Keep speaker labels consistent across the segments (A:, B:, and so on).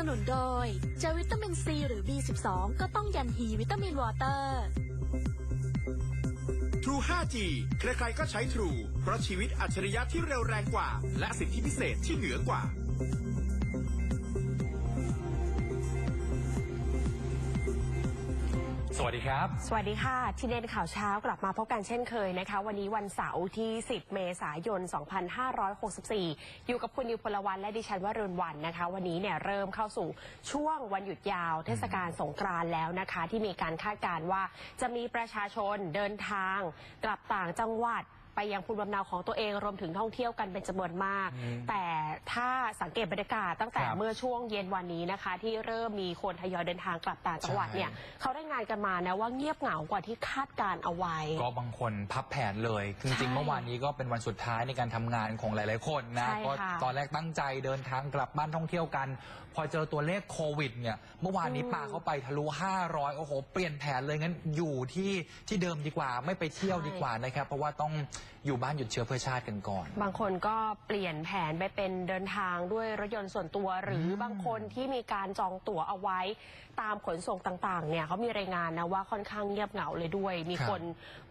A: สนุนโดย เจวิตามินซีหรือ B12 ก็ต้องยันฮีวิตามินวอเตอร์
B: True 5G ใครๆก็ใช้ True เพราะชีวิตอัจฉริยะที่เร็วแรงกว่า และสิทธิพิเศษที่เหนือกว่า
C: สวัสดีครับ
D: สวัสดีค่ะ ทีเด็ดข่าวเช้ากลับมาพบกันเช่นเคยนะคะ วันนี้วันเสาร์ที่ 10 เมษายน 2564 อยู่กับคุณนิวพลวันและดิฉันวรุณวันนะคะ วันนี้เนี่ยเริ่มเข้าสู่ช่วงวันหยุดยาว เทศกาลสงกรานต์แล้วนะคะ ที่มีการคาดการณ์ว่าจะมีประชาชนเดินทาง กลับต่างจังหวัด ไปยังภูมิลำเนาของตัวเองรวมถึงท่องเที่ยวกันเป็นจำนวนมาก
C: อืม
D: แต่ถ้าสังเกตบรรยากาศตั้งแต่
C: ครับ
D: เมื่อช่วงเย็นวันนี้นะคะ ที่เริ่มมีคนทยอยเดินทางกลับต่างจังหวัดเนี่ยเขาได้งานกันมานะว่าเงียบเหงากว่าที่คาดการเอาไว้
C: ก็บางคนพับแผนเลย จริงๆเมื่อวานนี้ก็เป็นวันสุดท้ายในการทำงานของหลาย ๆ คนนะ
D: ใช่
C: ก็
D: ค่ะ
C: ตอนแรกตั้งใจเดินทางกลับบ้านท่องเที่ยวกัน พอเจอตัวเลขโควิดเนี่ยเมื่อวานนี้
D: อืม
C: ปาเข้าไปทะลุ 500 โอ้โห เปลี่ยนแผนเลยงั้นอยู่ที่ที่เดิมดีกว่าไม่ไปเที่ยวดีกว่านะครับ เพราะว่าต้องอยู่บ้านหยุดเชื้อเพื่อชาติกันก่อน
D: บางคนก็เปลี่ยนแผนไปเป็นเดินทางด้วยรถยนต์ส่วนตัว หรืออ
C: ม
D: บางคนที่มีการจองตั๋วเอาไว้ตามขนส่งต่างๆเนี่ยเขามีรายงานนะว่าค่อนข้างเงียบเหงาเลยด้วย มี
C: ครับ
D: คน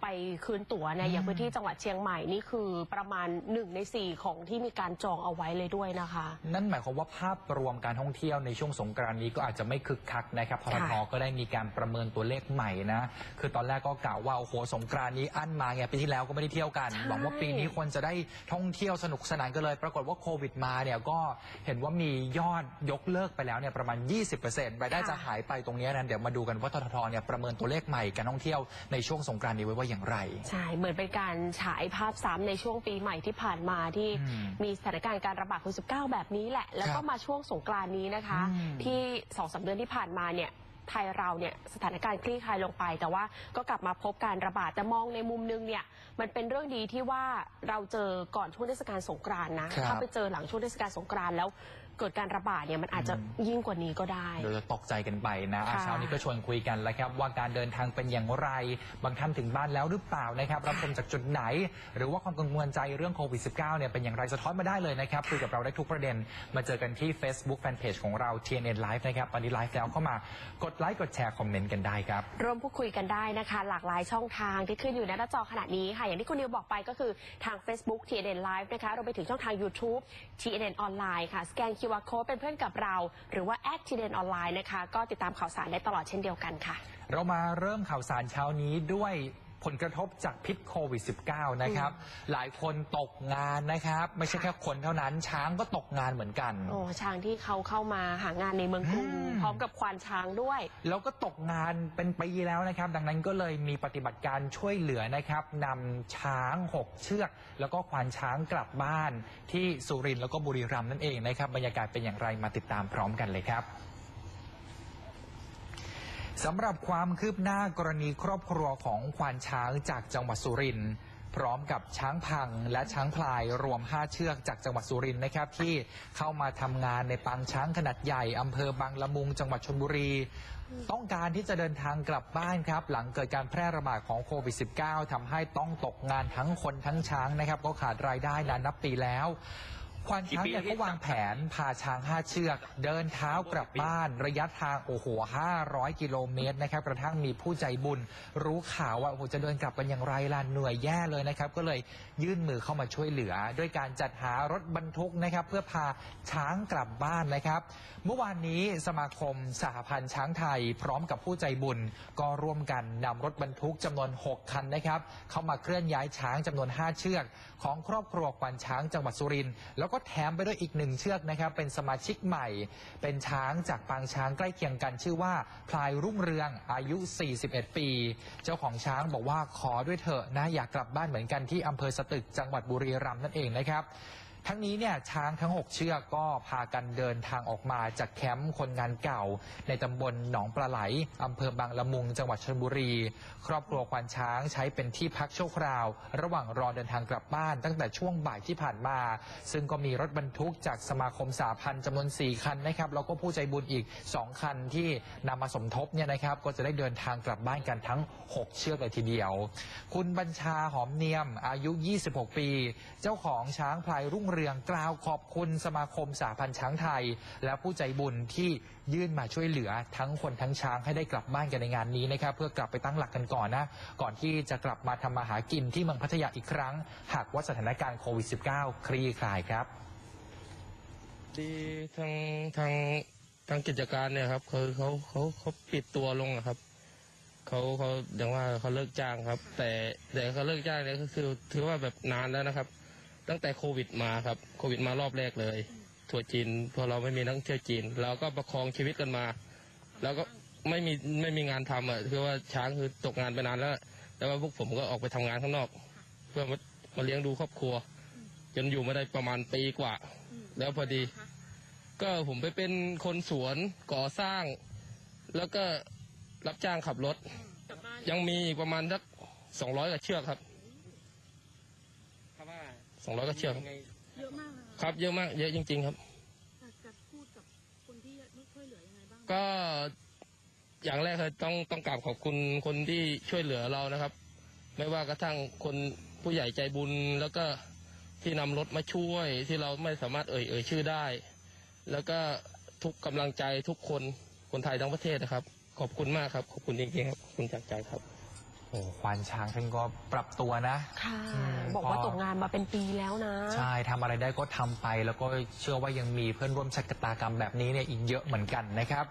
D: ไปคืนตั๋วเนี่ยอย่างพื้นที่จังหวัดเชียงใหม่นี่คือประมาณหนึ่งในสี่ของที่มีการจองเอาไว้เลยด้วยนะคะ
C: นั่นหมายความว่าภาพรวมการท่องเที่ยวในช่วงสงกรานต์นี้ก็อาจจะไม่คึกคักนะครับพททก็ได้มีการประเมินตัวเลขใหม่นะ คือตอนแรกก็กล่าวว่าโอ้โหสงกรานต์นี้อั้นมาไงปีที่แล้วก็ไม่ได้เที่ยวกัน
D: ใช่
C: หวังว่าปีนี้คนจะได้ท่องเที่ยวสนุกสนานกันเลย ปรากฏว่าโควิดมาเนี่ยก็เห็นว่ามียอดยกเลิกไปแล้วเนี่ยประมาณ 20%รายได้จะหายไปตรงนี้นะเดี๋ยวมาดูกันว่าทททเนี่ยประเมินตัวเลขใหม่การท่องเที่ยวในช่วงสงกรานต์นี้ไว้ว่าอย่างไร
D: ใช่ เหมือนเป็นการฉายภาพซ้ำในช่วงปีใหม่ที่ผ่านมาที่
C: อืม
D: มีสถานการณ์การระบาดโควิด 19 แบบนี้แหละ แล้ว
C: ค
D: ก็
C: รับ
D: มาช่วงสงกรานต์นี้นะคะ
C: อืม
D: ที่สองสามเดือนที่ผ่านมาเนี่ย ไทยเราเนี่ยสถานการณ์คลี่คลายลงไป แต่ว่าก็กลับมาพบการระบาดแต่มองในมุมนึงเนี่ยมันเป็นเรื่องดีที่ว่าเราเจอก่อนช่วงเทศกาลสงกรานต์นะครับ ถ้าไปเจอหลังช่วงเทศกาลสงกรานต์แล้ว เกิดการระบาดเนี่ยมันอาจจะ
C: อืม
D: ยิ่งกว่านี้ก็ได้
C: เดี๋ยวจะตกใจกันไปนะอะ
D: ค่ะ
C: เช้านี้ก็ชวนคุยกันแล้วครับว่าการเดินทางเป็นอย่างไร บางท่านถึงบ้านแล้วหรือเปล่านะครับรับชมจากจุดไหน หรือว่าความกังวลใจเรื่องโควิด -19 เนี่ยเป็นอย่างไรสะท้อนมาได้เลยนะครับคุยกับเราได้ทุกประเด็น มาเจอกันที่ Facebook Fanpage ของเรา TNN Live นะครับตอนนี้ไลฟ์แล้วเข้ามากดไลค์กดแชร์คอมเมนต์กันได้ครับ
D: ร่วมพูดคุยกันได้นะคะ หลากหลายช่องทางที่ขึ้นอยู่ในหน้าจอขณะนี้ค่ะ อย่างที่คุณนิวบอกไปก็คือทาง Facebook TNN Live นะคะรวมไปถึงช่องทาง YouTube TNN ออนไลน์ค่ะ สแกน QR Code เป็นเพื่อนกับเรา หรือว่า TNN ออนไลน์นะคะ ก็ติดตามข่าวสารได้ตลอดเช่นเดียวกันค่ะ
C: เรามาเริ่มข่าวสารเช้านี้ด้วย ผลกระทบจากพิษโควิด -19 นะครับ หลายคนตกงานนะครับ ไม่ใช่แค่คนเท่านั้น ช้างก็ตกงานเหมือนกัน
D: โอ้ช้างที่เขาเข้ามาหางานในเมืองกรุง
C: อืม
D: พร้อมกับควานช้างด้วย
C: แล้วก็ตกงานเป็นปีแล้วนะครับ ดังนั้นก็เลยมีปฏิบัติการช่วยเหลือนะครับนำช้าง 6 เชือก แล้วก็ควานช้างกลับบ้านที่สุรินทร์แล้วก็บุรีรัมย์นั่นเองนะครับ บรรยากาศเป็นอย่างไรมาติดตามพร้อมกันเลยครับ สำหรับความคืบหน้ากรณีครอบครัวของควานช้างจากจังหวัดสุรินทร์พร้อมกับช้างพังและช้างพลายรวม 5 เชือกจากจังหวัดสุรินทร์นะครับ ที่เข้ามาทำงานในปางช้างขนาดใหญ่อำเภอบางละมุงจังหวัดชลบุรี ต้องการที่จะเดินทางกลับบ้านครับ หลังเกิดการแพร่ระบาดของโควิด -19 ทำให้ต้องตกงานทั้งคนทั้งช้างนะครับ ก็ขาดรายได้นานนับปีแล้ว ควานช้างเนี่ยเขาวางแผนพาช้าง 5 เชือก เดินเท้ากลับบ้านระยะทางโอ้โห 500 กิโลเมตรนะครับกระทั่งมีผู้ใจบุญ รู้ข่าวว่าโอ้โหจะเดินกลับกันอย่างไรล่ะเหนื่อยแย่เลยนะครับก็เลยยื่นมือเข้ามาช่วยเหลือ ด้วยการจัดหารถบรรทุกนะครับเพื่อพาช้างกลับบ้านนะครับ เมื่อวานนี้สมาคมสหพันธ์ช้างไทย พร้อมกับผู้ใจบุญ ก็ร่วมกันนำรถบรรทุกจำนวน 6 คันนะครับเข้ามาเคลื่อนย้ายช้างจำนวน 5 เชือก ของครอบครัวควานช้างจังหวัดสุรินทร์แล้วก็แถมไปด้วยอีกหนึ่งเชือกนะครับ เป็นสมาชิกใหม่ เป็นช้างจากปางช้างใกล้เคียงกันชื่อว่า พลายรุ่งเรืองอายุ 41 ปี เจ้าของช้างบอกว่าขอด้วยเถอะนะอยากกลับบ้านเหมือนกันที่อำเภอสตึกจังหวัดบุรีรัมย์นั่นเองนะครับ ทั้งนี้เนี่ยช้างทั้ง 6 เชือกก็พากันเดินทางออกมาจากแคมป์คนงานเก่า ในตำบลหนองปลาไหลอำเภอบางละมุง จังหวัดชลบุรี ครอบครัวควานช้างใช้เป็นที่พักชั่วคราว ระหว่างรอเดินทางกลับบ้านตั้งแต่ช่วงบ่ายที่ผ่านมา ซึ่งก็มีรถบรรทุกจากสมาคมสาพันธ์จำนวน 4 คันนะครับแล้วก็ผู้ใจบุญอีก 2 คันที่นำมาสมทบเนี่ยนะครับก็จะได้เดินทางกลับบ้านกันทั้ง 6 เชือกเลยทีเดียว คุณบัญชาหอมเนียมอายุ 26 ปี เจ้าของช้างพลายรุ่งเรืองกล่าวขอบคุณสมาคมสาพันธ์ช้างไทย และผู้ใจบุญที่ยื่นมาช่วยเหลือทั้งคนทั้งช้างให้ได้กลับบ้านกันในงานนี้นะครับเพื่อกลับไปตั้งหลักกันก่อนนะ ก่อนที่จะกลับมาทำมาหากินที่เมืองพัทยาอีกครั้ง หากว่าสถานการณ์โควิด -19 คลี่คลายครับ
E: ดีทางทางทางกิจการเนี่ยครับคือเขาเขาเขาปิดตัวลงอะครับเขาเขาอย่างว่าเขาเลิกจ้างครับ แต่แต่เขาเลิกจ้างเนี่ยก็คือถือว่าแบบนานแล้วนะครับ ตั้งแต่โควิดมาครับโควิดมารอบแรกเลยทัวร์จีนพอเราไม่มีนักท่องเที่ยวจีน เราก็ประคองชีวิตกันมา แล้วก็ไม่มีไม่มีงานทำอะคือว่าช้างคือตกงานไปนานแล้วแต่ว่าพวกผมก็ออกไปทำงานข้างนอก เพื่อมามาเลี้ยงดูครอบครัว จนอยู่มาได้ประมาณปีกว่า แล้วพอดี ก็ผมไปเป็นคนสวนก่อสร้าง แล้วก็รับจ้างขับรถ ยังมีประมาณสักสองร้อยกว่าเชือกครับ สองร้อยกว่าเชือกครับ
F: เยอะมากนะะ
E: ครับเยอะมาก เยอะจริง ๆ ครับ
F: อยากจะพูดกับคนที่ไม่ช่วยเหลือยังไงบ้าง
E: ก็อย่างแรกเลยต้องต้องกราบขอบคุณคนที่ช่วยเหลือเรานะครับ ไม่ว่ากระทั่งคนผู้ใหญ่ใจบุญแล้วก็ที่นำรถมาช่วยที่เราไม่สามารถเอ่ยเอ่ยชื่อได้ แล้วก็ทุกกำลังใจทุกคนคนไทยทั้งประเทศนะครับ ขอบคุณมากครับ ขอบคุณจริงๆครับขอบคุณจากใจครับ
C: โอ้ควานช้างท่านก็ปรับตัวนะ
D: ค่ะ
C: อืม
D: บอกว่า
C: พอ
D: ตกงานมาเป็นปีแล้วนะ
C: ใช่ทำอะไรได้ก็ทำไป แล้วก็เชื่อว่ายังมีเพื่อนร่วมชะตากรรมแบบนี้เนี่ยอีกเยอะเหมือนกันนะครับ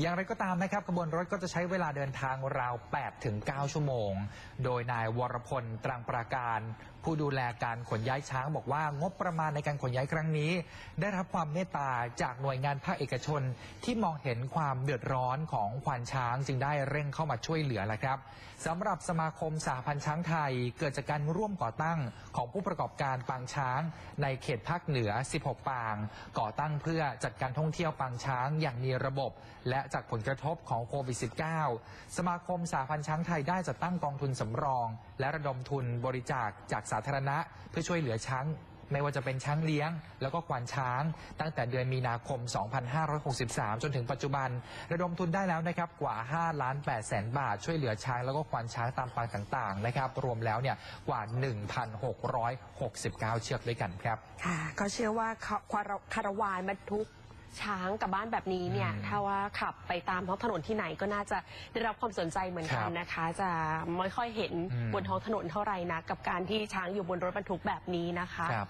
C: อย่างไรก็ตามนะครับขบวนรถก็จะใช้เวลาเดินทางราว8ถึง9ชั่วโมง โดยนายวรพลตรังปราการผู้ดูแลการขนย้ายช้างบอกว่างบประมาณในการขนย้ายครั้งนี้ ได้รับความเมตตาจากหน่วยงานภาคเอกชน ที่มองเห็นความเดือดร้อนของควานช้างจึงได้เร่งเข้ามาช่วยเหลือแหละครับสำหรับสมาคมสหพันธ์ช้างไทย เกิดจากการร่วมก่อตั้งของผู้ประกอบการปางช้าง ในเขตภาคเหนือ 16 ปาง ก่อตั้งเพื่อจัดการท่องเที่ยวปางช้างอย่างมีระบบ และจากผลกระทบของโควิด -19 สมาคมสหพันธ์ช้างไทยได้จัดตั้งกองทุนสำรองและระดมทุนบริจาคจากสาธารณะ เพื่อช่วยเหลือช้างไม่ว่าจะเป็นช้างเลี้ยง แล้วก็ควานช้าง ตั้งแต่เดือนมีนาคม 2563 จนถึงปัจจุบัน ระดมทุนได้แล้วนะครับกว่า 5 ล้าน8แสนบาท ช่วยเหลือช้างแล้วก็ควานช้างตามปางต่างๆนะครับรวมแล้วเนี่ยกว่า 1,669 เชือกด้วยกันครับ
D: ค่ะก็เชื่อว่าคารคาราวานบรรทุก ช้างกลับบ้านแบบนี้เนี่ย
C: อืม
D: ถ้าว่าขับไปตามท้องถนนที่ไหนก็น่าจะได้รับความสนใจเหมือนกัน
C: ครับ
D: นะคะ จะไม่ค่อยเห็น
C: อืม
D: บนท้องถนนเท่าไหร่นะกับการที่ช้างอยู่บนรถบรรทุกแบบนี้นะคะ
C: ครับ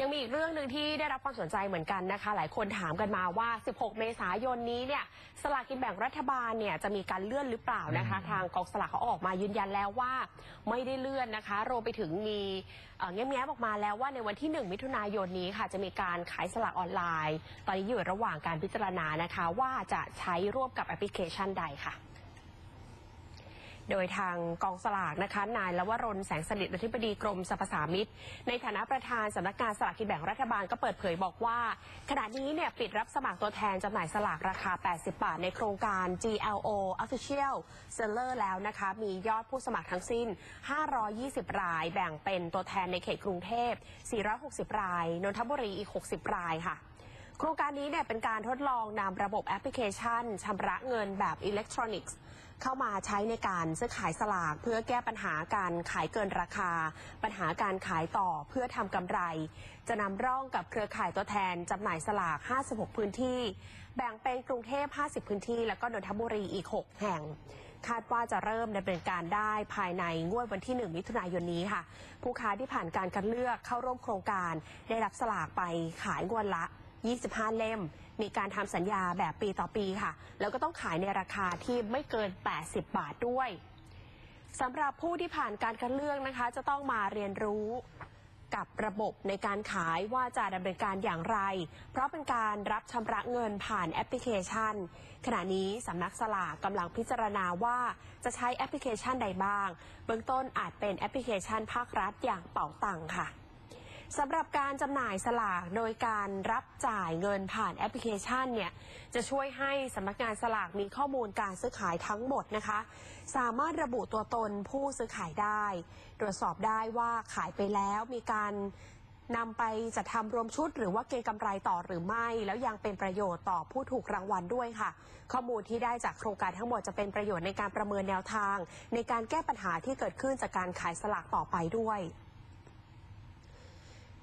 D: ยังมีอีกเรื่องหนึ่งที่ได้รับความสนใจเหมือนกันนะคะ หลายคนถามกันมาว่า 16 เมษายนนี้เนี่ยสลากกินแบ่งรัฐบาลเนี่ยจะมีการเลื่อนหรือเปล่านะคะ
C: อืม
D: ทางกองสลากเขาออกมายืนยันแล้วว่า ไม่ได้เลื่อนนะคะรวมไปถึงมีเอ่อแง้มๆออกมาแล้วว่าในวันที่ 1 มิถุนายนนี้ค่ะ จะมีการขายสลากออนไลน์ ตอนนี้อยู่ระหว่างหว่างการพิจารณานะคะว่าจะใช้ร่วมกับแอปพลิเคชันใดค่ะโดยทางกองสลากนะคะนายลวรนแสงสนิทอธิบดีกรมสรรพสามิตในฐานะประธานสำนักงานสลากกินแบ่งรัฐบาลก็เปิดเผยบอกว่า ขณะนี้เนี่ยปิดรับสมัครตัวแทนจำหน่ายสลากราคา 80 บาท ในโครงการ GLO Official Seller แล้วนะคะ มียอดผู้สมัครทั้งสิ้น 520 ราย แบ่งเป็นตัวแทนในเขตกรุงเทพ 460 ราย นนทบุรีอีก 60 รายค่ะ ครงการนี้เนี่ยเป็นการทดลองนำระบบแอปพลิเคชันชำระเงินแบบอิเล็กทรอนิกส์ เข้ามาใช้ในการซื้อขายสลากเพื่อแก้ปัญหาการขายเกินราคา ปัญหาการขายต่อเพื่อทำกำไร จะนำร่องกับเครือข่ายตัวแทนจำหน่ายสลาก 56 พื้นที่ แบ่งเป็นกรุงเทพ 50 พื้นที่ แล้วก็นนทบุรีอีก 6 แห่งคาดว่าจะเริ่มดำเนินการได้ภายในงวดวันที่ 1 มิถุนายนนี้ค่ะ ผู้ค้าที่ผ่านการคัดเลือกเข้าร่วมโครงการ ได้รับสลากไปขายงวดละ 25 เล่ม มีการทำสัญญาแบบปีต่อปีค่ะ แล้วก็ต้องขายในราคาที่ไม่เกิน 80 บาทด้วยสำหรับผู้ที่ผ่านการคัดเลือกนะคะ จะต้องมาเรียนรู้กับระบบในการขายว่าจะดำเนินการอย่างไร เพราะเป็นการรับชำระเงินผ่านแอปพลิเคชัน ขณะนี้สำนักสลากกำลังพิจารณาว่าจะใช้แอปพลิเคชันใดบ้าง เบื้องต้นอาจเป็นแอปพลิเคชันภาครัฐอย่างเป๋าตังค่ะ สำหรับการจำหน่ายสลากโดยการรับจ่ายเงินผ่านแอปพลิเคชันเนี่ยจะช่วยให้สำนักงานสลากมีข้อมูลการซื้อขายทั้งหมดนะคะ สามารถระบุตัวตนผู้ซื้อขายได้ ตรวจสอบได้ว่าขายไปแล้วมีการนำไปจัดทำรวมชุดหรือว่าเก็งกำไรต่อหรือไม่ แล้วยังเป็นประโยชน์ต่อผู้ถูกรางวัลด้วยค่ะ ข้อมูลที่ได้จากโครงการทั้งหมดจะเป็นประโยชน์ในการประเมินแนวทาง ในการแก้ปัญหาที่เกิดขึ้นจากการขายสลากต่อไปด้วย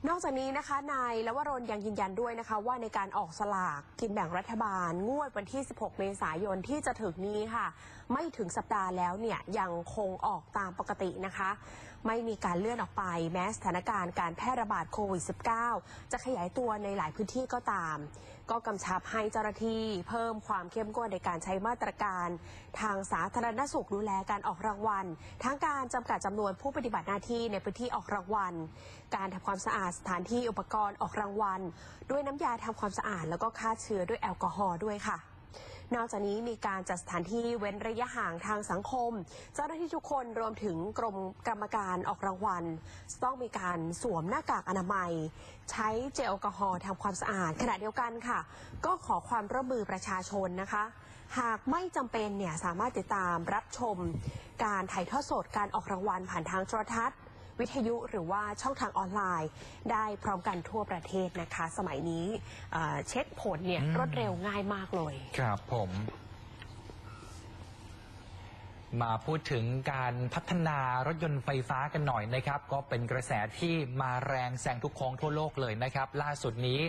D: นอกจากนี้นะคะนายแลวรนยังยืนยันด้วยนะคะ ว่าในการออกสลากกินแบ่งรัฐบาล งวดวันที่ 16 เมษายนที่จะถึงนี้ค่ะ ไม่ถึงสัปดาห์แล้วเนี่ยยังคงออกตามปกตินะคะ ไม่มีการเลื่อนออกไปแม้สถานการณ์การแพร่ระบาดโควิด -19 จะขยายตัวในหลายพื้นที่ก็ตาม ก็กำชับให้เจ้าหน้าที่เพิ่มความเข้มงวดในการใช้มาตรการ ทางสาธารณสุขดูแลการออกรางวัล ทั้งการจำกัดจำนวนผู้ปฏิบัติหน้าที่ในพื้นที่ออกรางวัล การทำความสะอาดสถานที่อุปกรณ์ออกรางวัล ด้วยน้ำยาทำความสะอาดแล้วก็ฆ่าเชื้อด้วยแอลกอฮอล์ด้วยค่ะ นอกจากนี้มีการจัดสถานที่เว้นระยะห่างทางสังคม เจ้าหน้าที่ทุกคนรวมถึงกรมกรรมการออกรางวัล ต้องมีการสวมหน้ากากอนามัย ใช้เจลแอลกอฮอล์ทำความสะอาดขณะเดียวกันค่ะ ก็ขอความร่วมมือประชาชนนะคะ หากไม่จำเป็นเนี่ยสามารถติดตามรับชม การถ่ายทอดสดการออกรางวัลผ่านทางโทรทัศน์ วิทยุหรือว่าช่องทางออนไลน์ ได้พร้อมกันทั่วประเทศนะคะ สมัยนี้เอ่อเช็คผลเนี่ย
C: อืม
D: รวดเร็วง่ายมากเลย
C: ครับผม มาพูดถึงการพัฒนารถยนต์ไฟฟ้ากันหน่อยนะครับ ก็เป็นกระแสที่มาแรงแซงทุกโค้งทั่วโลกเลยนะครับ ล่าสุดนี้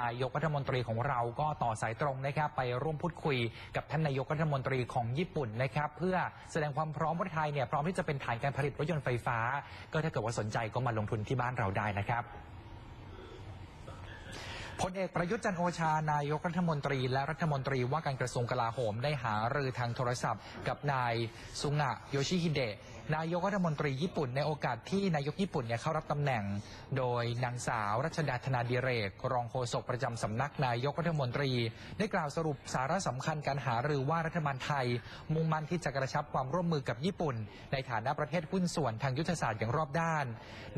C: นายกรัฐมนตรีของเราก็ต่อสายตรงนะครับ ไปร่วมพูดคุยกับท่านนายกรัฐมนตรีของญี่ปุ่นนะครับ เพื่อแสดงความพร้อมว่าไทยเนี่ยพร้อมที่จะเป็นฐานการผลิตรถยนต์ไฟฟ้า ก็ถ้าเกิดว่าสนใจก็มาลงทุนที่บ้านเราได้นะครับ พลเอกประยุทธ์จันโอชานายกรัฐมนตรีและรัฐมนตรีว่าการกระทรวงกลาโหมได้หารือทางโทรศัพท์ กับนายซุงะโยชิฮิเดะนายกรัฐมนตรีญี่ปุ่นในโอกาสที่นายกญี่ปุ่นเนี่ยเข้ารับตำแหน่ง โดยนางสาวรัชดาธนาดิเรก รองโฆษกประจำสำนักนายกรัฐมนตรี ได้กล่าวสรุปสาระสำคัญการหารือว่ารัฐบาลไทย มุ่งมั่นที่จะกระชับความร่วมมือกับญี่ปุ่น ในฐานะประเทศหุ้นส่วนทางยุทธศาสตร์อย่างรอบด้าน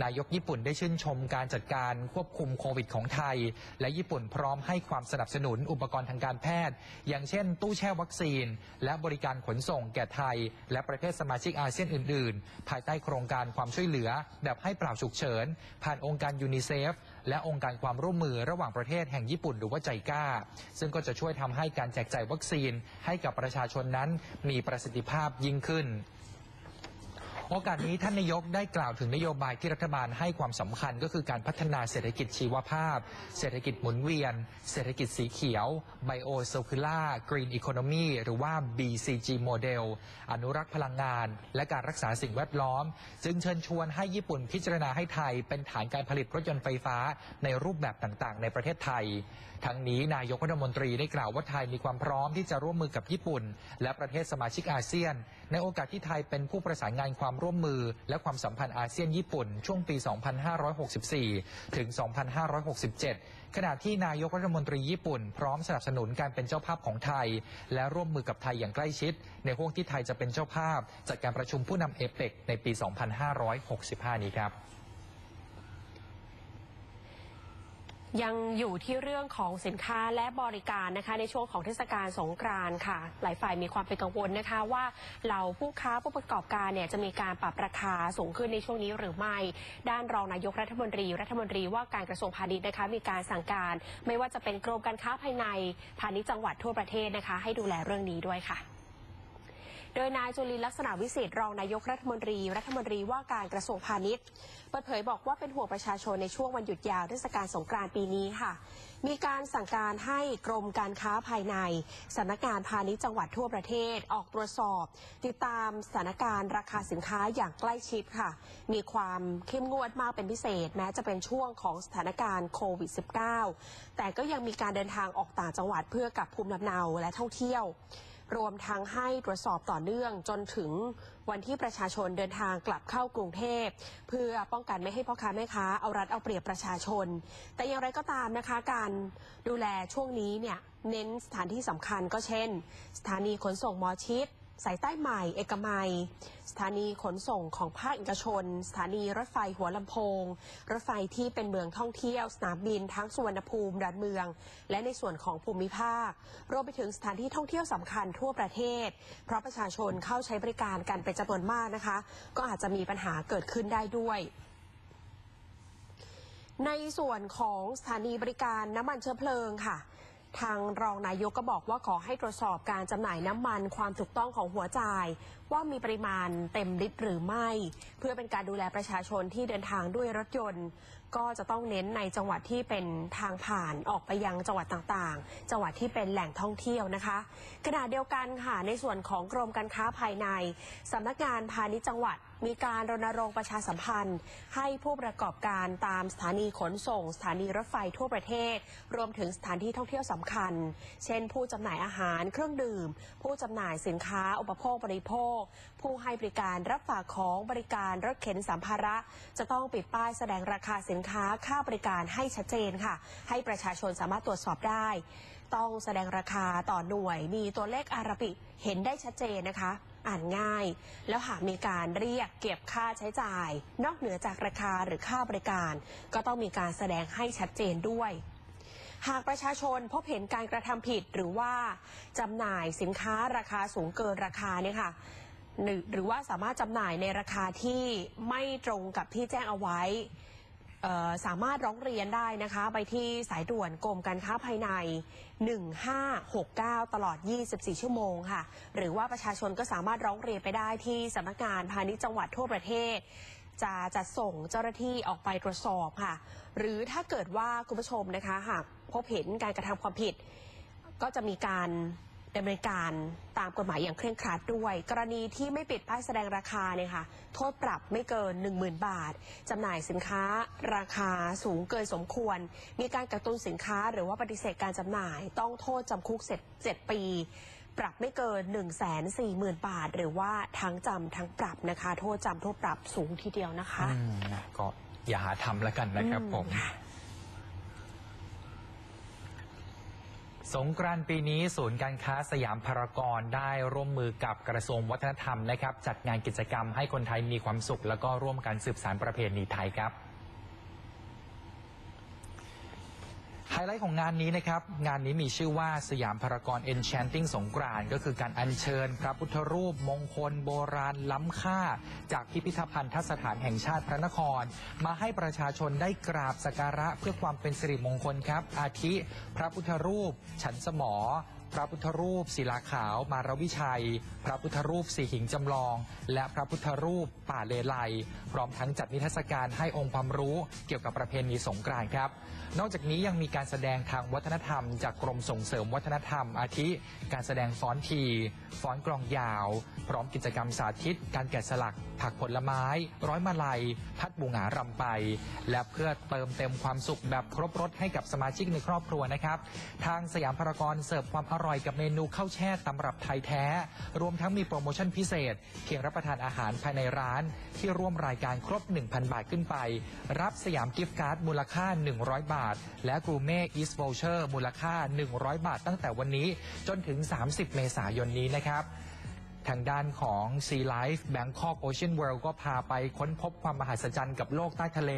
C: นายกญี่ปุ่นได้ชื่นชมการจัดการควบคุมโควิดของไทยและญี่ปุ่นพร้อมให้ความสนับสนุนอุปกรณ์ทางการแพทย์ อย่างเช่น ตู้แช่วัคซีน และบริการขนส่งแก่ไทย และประเทศสมาชิกอาเซียนอื่น ๆ ภายใต้โครงการความช่วยเหลือ แบบให้เปล่าฉุกเฉิน ผ่านองค์การยูนิเซฟและองค์การความร่วมมือระหว่างประเทศแห่งญี่ปุ่นหรือว่าใจก้า ซึ่งก็จะช่วยทำให้การแจกจ่ายวัคซีนให้กับประชาชนนั้นมีประสิทธิภาพยิ่งขึ้น โอกาสนี้ท่านนายกได้กล่าวถึงนโยบายที่รัฐบาลให้ความสำคัญก็คือการพัฒนาเศรษฐกิจชีวภาพ เศรษฐกิจหมุนเวียน เศรษฐกิจสีเขียว Bio Circular Green Economy หรือว่า BCG Model อนุรักษ์พลังงาน และการรักษาสิ่งแวดล้อม จึงเชิญชวนให้ญี่ปุ่นพิจารณาให้ไทย เป็นฐานการผลิตรถยนต์ไฟฟ้าในรูปแบบต่างๆ ในประเทศไทย ทั้งนี้นายกรัฐมนตรีได้กล่าวว่าไทยมีความพร้อมที่จะร่วมมือกับญี่ปุ่น และประเทศสมาชิกอาเซียน ในโอกาสที่ไทยเป็นผู้ประสานงานความร่วมมือ และความสัมพันธ์อาเซียนญี่ปุ่น ช่วงปี 2564 ถึง 2567 ขณะที่นายกรัฐมนตรีญี่ปุ่น พร้อมสนับสนุนการเป็นเจ้าภาพของไทย และร่วมมือกับไทยอย่างใกล้ชิด ในห่วงที่ไทยจะเป็นเจ้าภาพจัดการประชุมผู้นำเอเปกในปี 2565 นี้ครับ
D: ยังอยู่ที่เรื่องของสินค้าและบริการนะคะ ในช่วงของเทศกาลสงกรานต์ค่ะ หลายฝ่ายมีความเป็นกังวลนะคะว่าเหล่าผู้ค้าผู้ประกอบการเนี่ยจะมีการปรับราคาสูงขึ้นในช่วงนี้หรือไม่ ด้านรองนายกรัฐมนตรี รัฐมนตรีว่าการกระทรวงพาณิชย์นะคะ มีการสั่งการ ไม่ว่าจะเป็นกรมการค้าภายในพาณิชย์จังหวัดทั่วประเทศนะคะ ให้ดูแลเรื่องนี้ด้วยค่ะ ดยนายจุลินลักษณะวิสิทธิ์รองนายกรัฐมนตรี รัฐมนตรีว่าการกระทรวงพาณิชย์เปิดเผยบอกว่าเป็นห่วงประชาชนในช่วงวันหยุดยาวเทศกาลสงกรานต์ปีนี้ค่ะ มีการสั่งการให้กรมการค้าภายในสำนักงานพาณิชย์จังหวัดทั่วประเทศออกตรวจสอบ ติดตามสถานการณ์ราคาสินค้าอย่างใกล้ชิดค่ะ มีความเข้มงวดมากเป็นพิเศษ แม้จะเป็นช่วงของสถานการณ์โควิด -19 แต่ก็ยังมีการเดินทางออกต่างจังหวัดเพื่อกับภูมิลำเนาและท่องเที่ยว รวมทั้งให้ตรวจสอบต่อเนื่องจนถึงวันที่ประชาชนเดินทางกลับเข้ากรุงเทพ เพื่อป้องกันไม่ให้พ่อค้าแม่ค้าเอารัดเอาเปรียบประชาชน แต่อย่างไรก็ตามนะคะ การดูแลช่วงนี้เนี่ยเน้นสถานที่สำคัญก็เช่น สถานีขนส่งหมอชิด สายใต้ใหม่ เอกมัย สถานีขนส่งของภาคเอกชน สถานีรถไฟหัวลำโพง รถไฟที่เป็นเมืองท่องเที่ยว สนามบินทั้งสุวรรณภูมิดอนเมือง และในส่วนของภูมิภาค รวมไปถึงสถานที่ท่องเที่ยวสำคัญทั่วประเทศ เพราะประชาชนเข้าใช้บริการกันเป็นจำนวนมากนะคะ ก็อาจจะมีปัญหาเกิดขึ้นได้ด้วยในส่วนของสถานีบริการน้ำมันเชื้อเพลิงค่ะ ทางรองนายกก็บอกว่าขอให้ตรวจสอบการจำหน่ายน้ำมันความถูกต้องของหัวจ่าย ว่ามีปริมาณเต็มลิตรหรือไม่ เพื่อเป็นการดูแลประชาชนที่เดินทางด้วยรถยนต์ ก็จะต้องเน้นในจังหวัดที่เป็นทางผ่านออกไปยังจังหวัดต่างๆ จังหวัดที่เป็นแหล่งท่องเที่ยวนะคะขณะเดียวกันค่ะในส่วนของกรมการค้าภายในสำนักงานพาณิชย์จังหวัดมีการรณรงค์ประชาสัมพันธ์ ให้ผู้ประกอบการตามสถานีขนส่ง สถานีรถไฟทั่วประเทศ รวมถึงสถานที่ท่องเที่ยวสำคัญ เช่น ผู้จำหน่ายอาหารเครื่องดื่ม ผู้จำหน่ายสินค้า อุปโภคบริโภค ผู้ให้บริการรับฝากของบริการรถเข็นสัมภาระ จะต้องปิดป้ายแสดงราคาสินค้าค่าบริการให้ชัดเจนค่ะ ให้ประชาชนสามารถตรวจสอบได้ ต้องแสดงราคาต่อหน่วย มีตัวเลขอาราบิเห็นได้ชัดเจนนะคะ อ่านง่าย แล้วหากมีการเรียกเก็บค่าใช้จ่าย นอกเหนือจากราคาหรือค่าบริการ ก็ต้องมีการแสดงให้ชัดเจนด้วยหากประชาชนพบเห็นการกระทำผิดหรือว่าจำหน่ายสินค้าราคาสูงเกินราคาเนี่ยค่ะหรือว่าสามารถจำหน่ายในราคาที่ไม่ตรงกับที่แจ้งเอาไว้ สามารถร้องเรียนได้นะคะ ไปที่สายด่วนกรมการค้าภายใน 1569 ตลอด 24 ชั่วโมงค่ะ หรือว่าประชาชนก็สามารถร้องเรียนไปได้ที่สำนักงานพาณิชย์จังหวัดทั่วประเทศ จะจัดส่งเจ้าหน้าที่ออกไปตรวจสอบค่ะ หรือถ้าเกิดว่าคุณผู้ชมนะคะหากพบเห็นการกระทำความผิด ก็จะมีการ ดำเนินการตามกฎหมายอย่างเคร่งครัดด้วย กรณีที่ไม่ปิดป้ายแสดงราคาเนี่ยค่ะ โทษปรับไม่เกิน 10,000 บาทจำหน่ายสินค้าราคาสูงเกินสมควร มีการกักตุนสินค้าหรือว่าปฏิเสธการจำหน่าย ต้องโทษจำคุกเสร็จ7ปี ปรับไม่เกิน 1 4 0 0 0 0 บาท หรือว่าทั้งจำทั้งปรับนะคะ โทษจำโทษปรับสูงทีเดียวนะคะ
C: อืมนะก็อย่าหาทำแล้วกันนะครับ
D: อืม
C: ผม
D: ค่ะ
C: สงกรานต์ปีนี้ศูนย์การค้าสยามพารากอนได้ร่วมมือกับกระทรวงวัฒนธรรมนะครับ จัดงานกิจกรรมให้คนไทยมีความสุข แล้วก็ร่วมกันสืบสานประเพณีไทยครับ ไฮไลท์ของงานนี้นะครับ งานนี้มีชื่อว่าสยามพารากอน Enchanting สงกรานต์ก็คือการอัญเชิญพระพุทธรูปมงคลโบราณล้ำค่า จากพิพิธภัณฑสถานแห่งชาติพระนคร มาให้ประชาชนได้กราบสักการะเพื่อความเป็นสิริมงคลครับ อาทิ พระพุทธรูป ฉันสมอ พระพุทธรูปศิลาขาวมารวิชัย พระพุทธรูปสีหิงจำลอง และพระพุทธรูปป่าเลไลพร้อมทั้งจัดนิทรรศการให้องค์ความรู้เกี่ยวกับประเพณีสงกรานต์ครับ นอกจากนี้ยังมีการแสดงทางวัฒนธรรม จากกรมส่งเสริมวัฒนธรรม อาทิ การแสดงฟ้อนทีฟ้อนกลองยาว พร้อมกิจกรรมสาธิต การแกะสลัก ผักผลไม้ ร้อยมาลัย พัดบูหงารำไป และเพื่อเติมเต็มความสุขแบบครบรสให้กับสมาชิกในครอบครัวนะครับ ทางสยามพารากอนเสิร์ฟความอร่อยกับเมนูข้าวแช่ตำรับไทยแท้ รวมทั้งมีโปรโมชั่นพิเศษเพียงรับประทานอาหารภายในร้าน ที่ร่วมรายการครบ 1,000 บาทขึ้นไป รับสยามกิฟต์การ์ดมูลค่า 100 บาท และกรูเม่อีสโวเชอร์มูลค่า 100 บาทตั้งแต่วันนี้จนถึง 30 เมษายนนี้นะครับ ทางด้านของ Sea Life Bangkok Ocean World ก็พาไปค้นพบความมหัศจรรย์กับโลกใต้ทะเล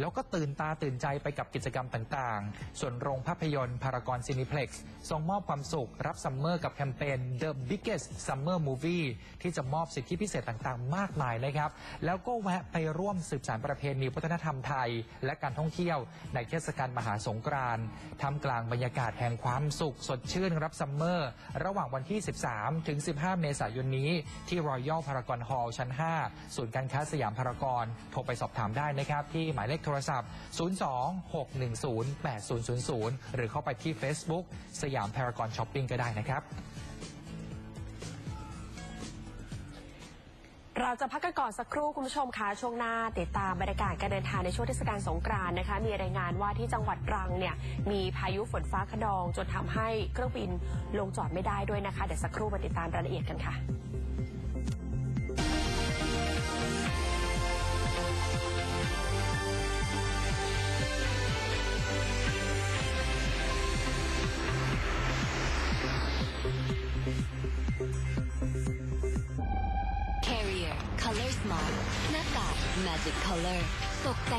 C: แล้วก็ตื่นตาตื่นใจไปกับกิจกรรมต่างๆ ส่วนโรงภาพยนตร์พารากอนซินิเพล็กซ์ส่งมอบความสุขรับซัมเมอร์กับแคมเปญ The Biggest Summer Movie ที่จะมอบสิทธิพิเศษต่างๆ มากมายนะครับ แล้วก็แวะไปร่วมสืบสานประเพณีวัฒนธรรมไทย และการท่องเที่ยวในเทศกาลมหาสงกรานต์ท่ามกลางบรรยากาศแห่งความสุขสดชื่นรับซัมเมอร์ ระหว่างวันที่ 13 ถึง 15 เมษายนนี้ที่ Royal Paragon Hall ชั้น 5 ศูนย์การค้าสยามพารากอนโทรไปสอบถามได้นะครับ ที่หมายเลขโทรศัพท์ 02-610-8000 หรือเข้าไปที่ Facebook สยามพารากอนช้อปปิ้งก็ได้นะครับ
D: เราจะพักกันก่อนสักครู่คุณผู้ชมคะช่วงหน้าติดตามบรรยากาศการเดินทางในช่วงเทศกาลสงกรานต์นะคะ มีรายงานว่าที่จังหวัดตรังเนี่ยมีพายุฝนฟ้าขนอง จนทำให้เครื่องบินลงจอดไม่ได้ด้วยนะคะ เดี๋ยวสักครู่มาติดตามรายละเอียดกันค่ะ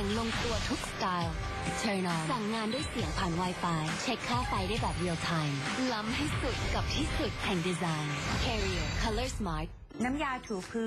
D: ่
G: งลงตัวทุกสไตล์ Turn on สั่งงานด้วยเสียงผ่าน Wi-Fi เช็คค่าไฟได้แบบเรียลไทม์ล้ำให้สุดกับที่สุดแห่งดีไซน์ Carrier Color Smart
H: น้ำยาถูพื้น